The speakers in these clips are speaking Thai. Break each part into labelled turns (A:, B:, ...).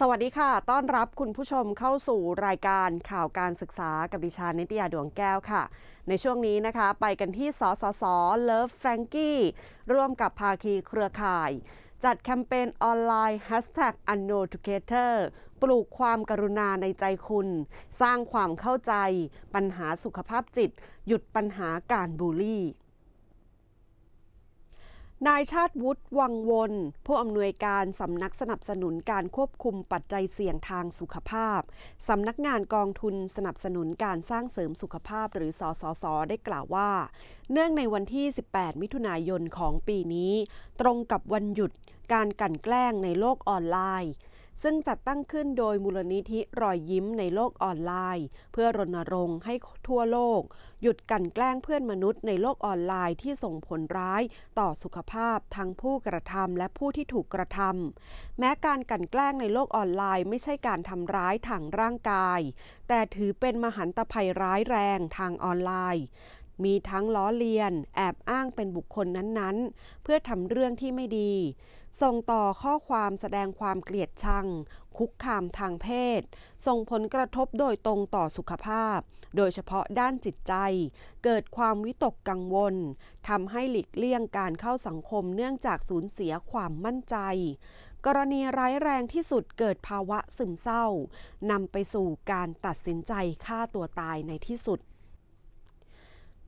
A: สวัสดีค่ะ ต้อนรับคุณผู้ชมเข้าสู่รายการข่าวการศึกษากับดิฉันนิตยาดวงแก้วค่ะ ในช่วงนี้นะคะ ไปกันที่สสส Love Frankie ร่วมกับภาคีเครือข่าย จัดแคมเปญออนไลน์ Hashtag u n n o Together ปลูกความกรุณาในใจคุณ สร้างความเข้าใจ ปัญหาสุขภาพจิต หยุดปัญหาการบูลลี่ นายชาติวุฒิวังวน ผู้อำนวยการสำนักสนับสนุนการควบคุมปัจจัยเสี่ยงทางสุขภาพ สำนักงานกองทุนสนับสนุนการสร้างเสริมสุขภาพหรือสสสได้กล่าวว่า เนื่องในวันที่ 18 มิถุนายนของปีนี้ ตรงกับวันหยุดการกันแกล้งในโลกออนไลน์ ซึ่งจัดตั้งขึ้นโดยมูลนิธิรอยยิ้มในโลกออนไลน์ เพื่อรณรงค์ให้ทั่วโลก หยุดกลั่นแกล้งเพื่อนมนุษย์ในโลกออนไลน์ที่ส่งผลร้ายต่อสุขภาพทั้งผู้กระทำและผู้ที่ถูกกระทำแม้การกลั่นแกล้งในโลกออนไลน์ ไม่ใช่การทำร้ายทางร่างกาย แต่ถือเป็นมหันตภัยร้ายแรงทางออนไลน์ มีทั้งล้อเลียน แอบอ้างเป็นบุคคลนั้นๆ เพื่อทำเรื่องที่ไม่ดี ส่งต่อข้อความแสดงความเกลียดชัง คุกคามทางเพศ ส่งผลกระทบโดยตรงต่อสุขภาพ โดยเฉพาะด้านจิตใจ เกิดความวิตกกังวลทำให้หลีกเลี่ยงการเข้าสังคมเนื่องจากสูญเสียความมั่นใจกรณีร้ายแรงที่สุดเกิดภาวะซึมเศร้านำไปสู่การตัดสินใจฆ่าตัวตายในที่สุด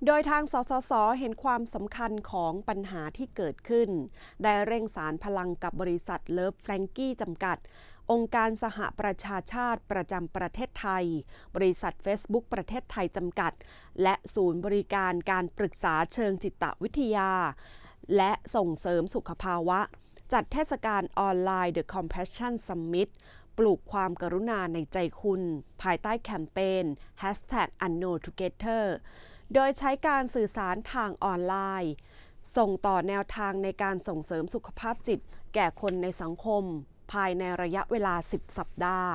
A: โดยทางสสส เห็นความสำคัญของปัญหาที่เกิดขึ้น ได้เร่งสารพลังกับบริษัทเลิฟแฟรงกี้จำกัด องค์การสหประชาชาติประจำประเทศไทย บริษัท Facebook ประเทศไทยจำกัด และศูนย์บริการการปรึกษาเชิงจิตวิทยา และส่งเสริมสุขภาวะ จัดเทศกาลออนไลน์ The Compassion Summit ปลูกความกรุณาในใจคุณ ภายใต้แคมเปญ Hashtag Unknow Together โดยใช้การสื่อสารทางออนไลน์ ส่งต่อแนวทางในการส่งเสริมสุขภาพจิต แก่คนในสังคม ภายในระยะเวลา 10 สัปดาห์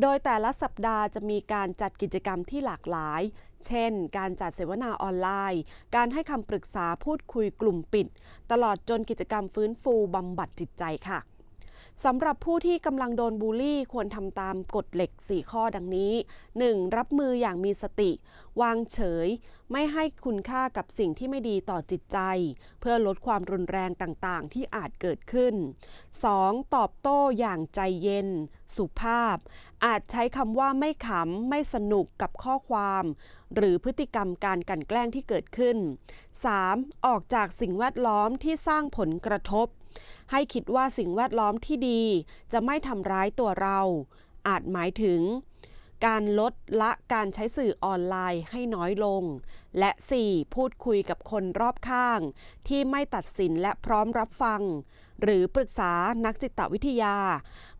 A: โดยแต่ละสัปดาห์จะมีการจัดกิจกรรมที่หลากหลาย เช่น การจัดเสวนาออนไลน์ การให้คำปรึกษาพูดคุยกลุ่มปิด ตลอดจนกิจกรรมฟื้นฟูบำบัดจิตใจค่ะ สำหรับผู้ที่กำลังโดนบูลลี่ควรทำตามกฎเหล็ก 4 ข้อดังนี้ 1. รับมืออย่างมีสติ วางเฉย ไม่ให้คุณค่ากับสิ่งที่ไม่ดีต่อจิตใจ เพื่อลดความรุนแรงต่างๆ ที่อาจเกิดขึ้น 2. ตอบโต้อย่างใจเย็น สุภาพ อาจใช้คำว่าไม่ขำ ไม่สนุกกับข้อความ หรือพฤติกรรมการกันแกล้งที่เกิดขึ้น 3. ออกจากสิ่งแวดล้อมที่สร้างผลกระทบ ให้คิดว่าสิ่งแวดล้อมที่ดี จะไม่ทำร้ายตัวเรา อาจหมายถึง การลดละการใช้สื่อออนไลน์ให้น้อยลง และ 4. พูดคุยกับคนรอบข้าง ที่ไม่ตัดสินและพร้อมรับฟัง หรือปรึกษานักจิตวิทยา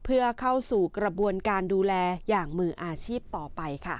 A: เพื่อเข้าสู่กระบวนการดูแลอย่างมืออาชีพต่อไปค่ะ